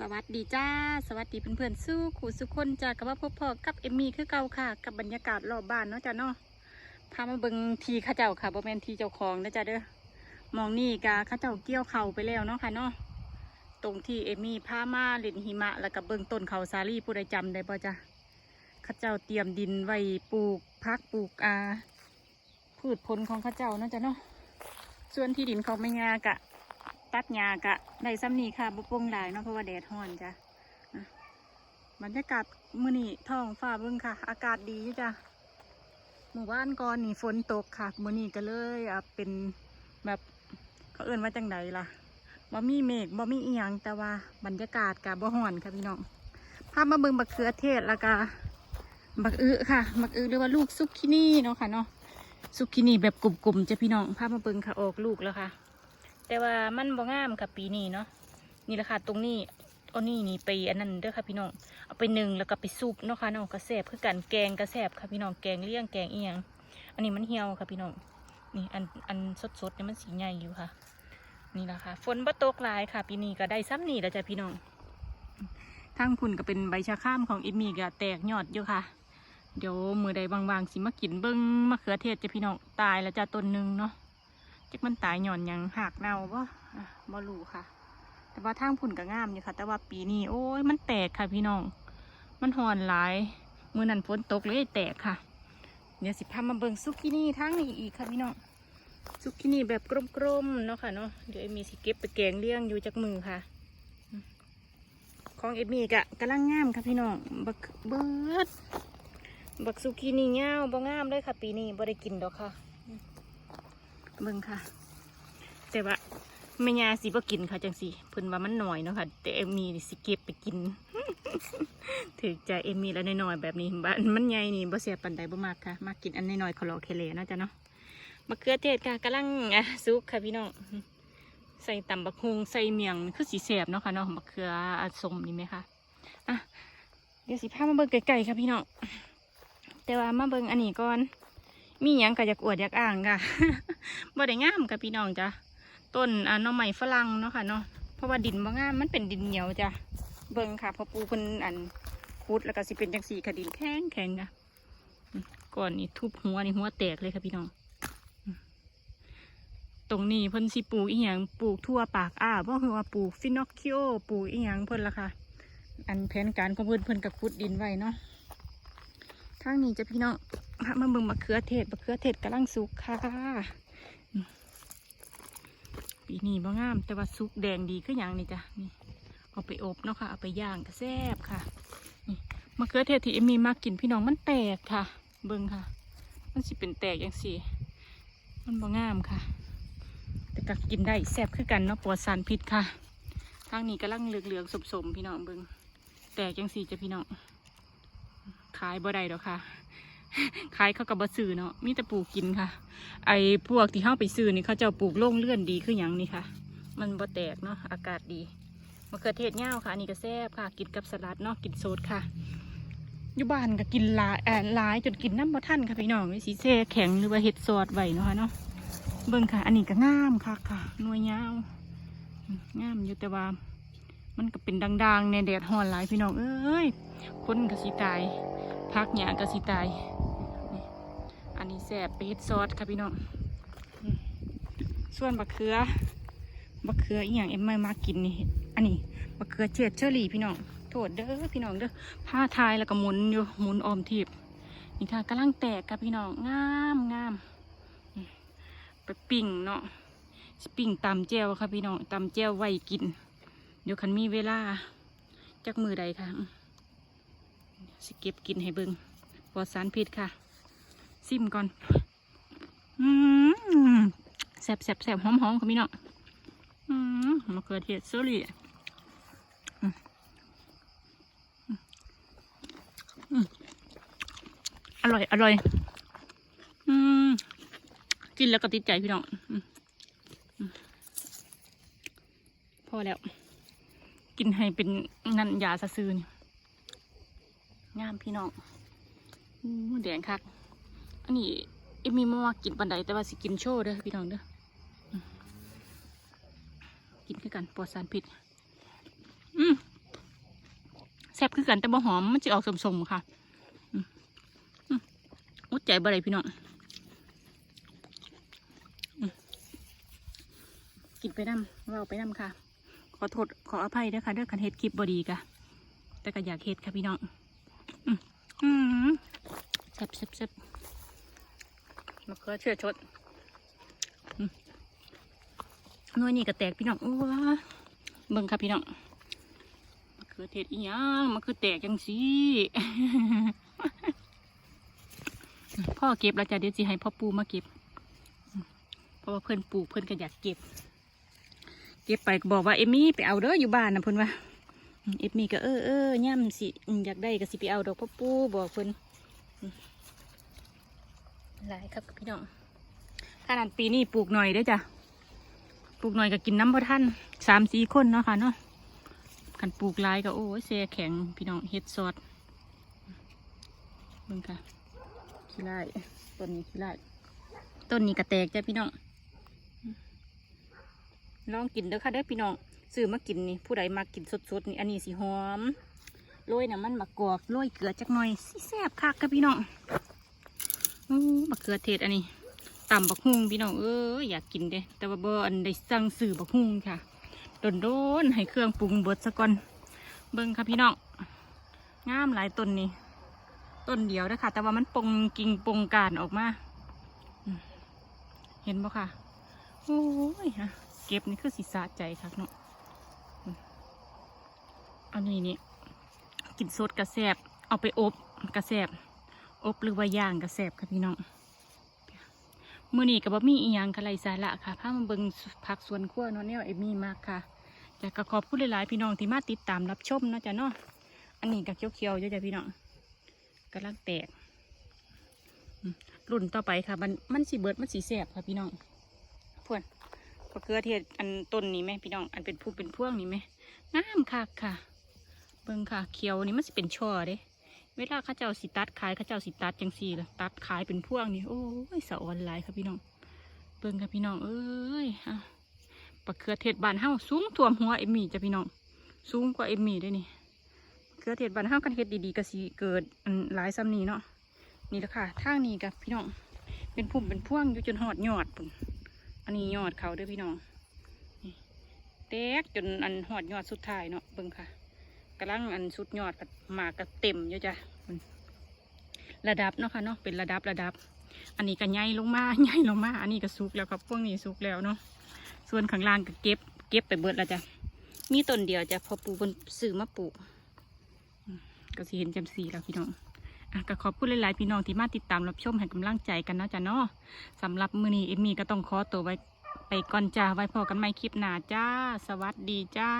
สวัสดีจ้า สวัสดีเพื่อนๆสู้ขู่สุขคนจ้ากับว่าพบพอกับเอมมี่คือเก่าค่ะ กับบรรยากาศรอบบ้านเนาะจ้าเนาะพามาเบิงทีข้าเจ้าค่ะบ่แมนทีเจ้าของนะจ้าเด้อมองนี่กาข้าเจ้าเกี่ยวเข่าไปแล้วเนาะค่ะเนาะตรงที่เอมมี่พามาเล่นหิมะ แล้วก็เบิงต้นเขาสาลี่ผู้ใดจำได้บ่จ้าข้าเจ้าเตรียมดินไว้ปลูกพักปลูกอาพืชผลของข้าเจ้าเนาะจ้าเนาะส่วนที่ดินเของแม่งากะ ตัดหญ้ากะได้ซ้ำนี่ค่ะบุปงหลายเนาะเพราะว่าแดดร้อนจ้ะบรรยากาศมื้อนี้ท้องฟ้าเบิ่งค่ะ อากาศดีจ้ะหมู่บ้านก่อนนี่ฝนตกค่ะมื้อนี้ก็เลยอะเป็นแบบเขาเอื่นว่าจังใดล่ะบ่มีเมฆบ่มีอีหยังแต่ว่าบรรยากาศกะบ่ร้อนค่ะพี่น้องพามาเบิ่งบักเขือเทศแล้วก็บักอึค่ะบักอึหรือว่าลูกซุกคินี่เนาะค่ะเนาะซุกคินี่แบบกลุ่มๆจ้ะพี่น้องพามาเบิ่งค่ะออกลูกแล้วค่ะ แต่ว่ามันบ่งามค่ะปีนี้เนาะนี่แหละค่ะตรงนี้เอานี่นี่ไปอันนั้นเด้อค่ะพี่น้องเอาไปหนึ่งแล้วก็ไปซุปเนาะค่ะเนาะกระแสบคือกันแกงกระแสบค่ะพี่น้องแกงเลี่ยงแกงเอียง อันนี้มันเหี่ยวค่ะพี่น้องนี่อันอันสดๆเนี่ยมันสีใหญ่อยู่ค่ะ นี่แหละค่ะฝนบ่ตกหลายค่ะ ปีนี้ก็ได้ซ้ำนี่แล้วจ้ะพี่น้องทั้งคุณก็เป็นใบชะข้ามของอิมีก็แตกยอดอยู่ค่ะ เดี๋ยวมือใดบางๆสิมากินเบิ้งมะเขือเทศจ้ะพี่น้องตายแล้วจ้ะต้นหนึ่งเนาะ จักมันตายหย่อนยังหักเน่าบ่บ่รู้ค่ะ แต่ว่าทางพุ่นก็งามอยู่ค่ะ แต่ว่าปีนี้โอ้ยมันแตกค่ะพี่น้อง มันหอนหลายมือนั้นฝนตกเลยแตกค่ะเดี๋ยวสิพามาเบิ่งซุกินี่ทางนี้อีกค่ะพี่น้องซุกินี่แบบกลมๆเนาะค่ะเนาะเดี๋ยวเอมีสิเก็บไปแกงเลี้ยงอยู่จากมือค่ะ ของเอมมี่กะกำลังงามค่ะพี่น้องบักเบิดบักซุกินี่เงาวบ่งามเลยค่ะ ปีนี้บ่ได้กินดอกค่ะ เบิ่งค่ะ แต่ว่าแม่ยาสิบ่กินค่ะจังสิเพิ่นว่ามันหน่อยเนาะค่ะ แต่เอมมี่นี่สิเก็บไปกินถือใจเอมมี่แล้วน้อยๆแบบนี้บ้านมันใหญ่นี่บ่เสียปันใดบ่มากค่ะ มากินอันน้อยๆขอลอกเทเลนะจ้ะเนาะมะเขือเทศค่ะกำลังอะสุกค่ะพี่น้องใส่ตำบักฮุงใส่เมียงคือสีแสบเนาะค่ะเนาะมะเขืออะสมนี่ไหมคะอะเดี๋ยวสิพามาเบิ่งไก่ๆค่ะพี่น้องแต่ว่ามาเบิ่งอันนี้ก่อน มีหยังก็อยากอวดอยากอ่างค่ะบ่ได้งามกับพี่น้องจ้ะต้นอ่าน่อไม้ฝรั่งเนาะค่ะเนาะเพราะว่าดินบ่งามมันเป็นดินเหนียวจ้ะเบิ่งค่ะพอปูเพิ่นอันคุดแล้วก็สิเป็นจังสีค่ะดินแข็งแข็งค่ะก่อนนี่ทุบหัวนี่หัวแตกเลยค่ะพี่น้อง ตรงนี้เพิ่นสิปลูกอีหยังปลูกทั่วปากอ้าบ่คือว่าปลูกฟินอคคิโอปลูกอีหยังเพิ่นละค่ะ อันแผนการของเพิ่นเพิ่นก็ขุดดินไว้เนาะทางนี้จะพี่น้อง พามาเบิ่งมะเขือเทศมะเขือเทศกำลังสุกค่ะปีนี้บ่งาม แต่ว่าสุกแดงดีคืออย่างนี้จ้ะนี่เอาไปอบเนาะค่ะเอาไปย่างก็แซ่บค่ะนี่มะเขือเทศที่เอมีมากินพี่น้องมันแตกค่ะ เบิ่งค่ะ มันสิเป็นแตกอย่างสี่ มันบ่งามค่ะ แต่ก็กินได้แซ่บคือกันเนาะปลอดสารพิษค่ะทางนี้กำลังเหลืองๆสมๆพี่น้องเบิ่งแตกอย่างสี่จ้ะพี่น้องขายบ่ได้ดอกค่ะ ขายเขากับบะซื้อเนาะมีแต่ปลูกกินค่ะ ไอ้พวกที่เข้าไปซื้อนี่เขาจะปลูกโล่งเลื่อนดีคืออย่างนี่ค่ะ มันบ่แตกเนาะอากาศดีมะเขือเทศเง่าค่ะอันนี้ก็แซ่บค่ะ กินกับสลัดเนาะกินโซดค่ะอยู่บ้านก็กินลายแอนลายจนกินน้ำบ่ทันค่ะพี่น้องสีเซ่แข็งหรือว่าเห็ดซอดไว้เนาะคะเนาะเบิ่งค่ะ อันนี้ก็งามค่ะค่ะหน่วยยาวงามอยู่แต่ว่ามันก็เป็นดังๆในแดดฮ้อนหลายพี่น้องเอ้ยคนก็สิตายพักหยาก็สิตาย แสบไปเฮ็ดซอสค่ะพี่น้องส่วนบักเขือบักเขืออีหยังเอ็มไม่มากินนี่อันนี้บักเขือเจ็ดเชอรี่พี่น้องโทษเด้อพี่น้องเด้อผ้าทายแล้วก็หมุนอยู่หมุนออมทีบนี่ค่ะกำลังแตกค่ะพี่น้องงามงามไปปิ่งเนาะปิ่งตำแจ่วค่ะพี่น้องตำแจ่วไว้กิน เดี๋ยวคันมีเวลาจักมือใดค่ะ สิเก็บกินให้เบิงปลอดสารพิษค่ะ ซิมก่อนอืมแสบแสบแสบหอมหอมค่ะพี่น้องอืมมะเขือเทศเซอรี่อืมอืมอร่อย อร่อย อืม กินแล้วก็ติดใจพี่น้องอืมอืมพอแล้ว กินให้เป็นนันยาซะซื้อนี่งามพี่น้องอู้แดงคัก อันนี้เอ็มมีมาว่ากินปันใดแต่ว่าสิกินโชว์เด้อพี่น้องเด้อกินคือกันปลอดสารพิษอืมซ่บคือกันแต่บ่หอมมันจะออกสมๆค่ะอืมอืมอุดใจบ่ได้พี่น้องอกินไปน้ำเว่าไปน้ำค่ะ ขอโทษขออภัยด้วยค่ะเด้วยคันเฮ็ดคลิปบอดีกะแต่ก็อยากเฮ็ดค่ะพี่น้องอืมอืมแซ่บแซ่บแซ่บ มะเขือเชื่อชดน่วยนี่ก็แตกพี่น้องอ้ว้าเบิ่งค่ะพี่น้องมะเขือเทศอีหยังมะเขือแตกจังสิพ่อเก็บแล้วจ้ะเดี๋ยวสิให้พ่อปูมาเก็บ เพราะว่าเพื่อนปูเพื่อนก็อยากเก็บ เก็บไปบอกว่าเอมมี่ไปเอาเด้ออยู่บ้านนะเพิ่อนว่าอืมเอมี่ก็เออเออย่ำสิอยากได้ก็สิไปเอาดอกพ่อปูบอกเพิ่อืม หลายครับพี่น้องขนาดปีนี้ปลูกหน่อยเด้จ้ะปลูกหน่อยก็กินน้ำพอท่านสามสี่คนเนาะค่ะเนาะขันปลูกลายก็โอ้ยเสียแข็งพี่น้องเฮ็ดซอสเบิ่งค่ะขี้ไล่ต้นนี้ขี้ไล่ต้นนี้ก็แตกจ้ะพี่น้องลองกินเด้อค่ะเด้อพี่น้องซื้อมากินนี่ผู้ใดมากินสดๆนี่อันนี้สิหอมโรยน้ำมันมะกอกโรยเกลือจักหน่อยแซ่บคักค่ะพี่น้อง บักเขือเทศอันนี้ตำบักฮุงพี่น้องเอออยากกินเด้แต่ว่าบ่อันใดสั่งซื้อบักฮุงค่ะโดนๆให้เครื่องปรุงเบิดซะก่อนเบิ่งค่ะพี่น้องงามหลายต้นนี่ต้นเดียวนะคะแต่ว่ามันปงกิ่งปงการออกมา เห็นบ่ค่ะโอ้ยฮะเก็บนี่คือสีสะใจครับเนาะอืมอันนี้นี่กินสดกระแสบเอาไปอบกระแสบ อบหรือว่าย่างกระแสบค่ะพี่น้องมือนี้กับบะมี่อีหยังคะไรสาระค่ะพามาเบิงผักสวนครัวเนาะเนี่ยเอมี่มากค่ะจะกระขอบพูดหลายๆพี่น้องที่มาติดตามรับชมเนาะจ้ะเนาะอันนี้กับเขียวๆเยอะจ้ะพี่น้องกำลังแตกรุ่นต่อไปค่ะ มันมันสีเบิดมันสีแสบค่ะพี่น้องพวนมะเขือเทศอันต้นนี้ไหมพี่น้องอันเป็นผู้เป็นพ่วงนี่ไหมงามคักค่ะ เบิ่งค่ะเขียวนี่มันสิเป็นช่อเด้ เวลาเข้าเจ้าสิตัดขายเข้าเจ้าสิตัดจังสี่ละตัดขายเป็นพวงนี่โอ้ยสะออนหลายค่ะพี่น้องเบิ่งค่ะพี่น้องเอ้ยอะมะเขือเทศบานเฮาสูงท่วมหัวเอ็มมี่จ้ะพี่น้องสูงกว่าเอ็มมี่ด้วยนี่เขือเทศบานเฮากันเฮ็ดดีๆก็สิเกิดอันหลายซ้ำนี้เนาะนี่แหละค่ะทางนี้กับพี่น้องเป็นพุ่มเป็นพวงอยู่จนหอดยอดปุ่นอันนี้ยอดเขาเด้อพี่น้องแตกจนอันหอดยอดสุดท้ายเนาะเบิ่งค่ะำลังอันสุดยอดกับหมากกับเต็มอยู่จ้ะระดับเนาะค่ะเนาะเป็นระดับระดับ อันนี้ก็ใหญ่ลงมาใหญ่ลงมา อันนี้ก็สุกแล้วครับพวกนี้สุกแล้วเนาะส่วนข้างล่างก็เก็บ เก็บไปเบิดแล้วจ้ะมีต้นเดียวจ้ะพอปลูกบนสื่อมาปลูกก็สิเห็นจำสีแล้วพี่น้องอะก็ขอบคุณหลายๆพี่น้องที่มาติดตามรับชมให้กำลังใจกันเนาะจ้ะเนาะสำหรับมือนี้เอมมี่ก็ต้องขอตัวไว้ไปก่อนจ้าไว้พอกันใหม่คลิปหน้าจ้า สวัสดีจ้า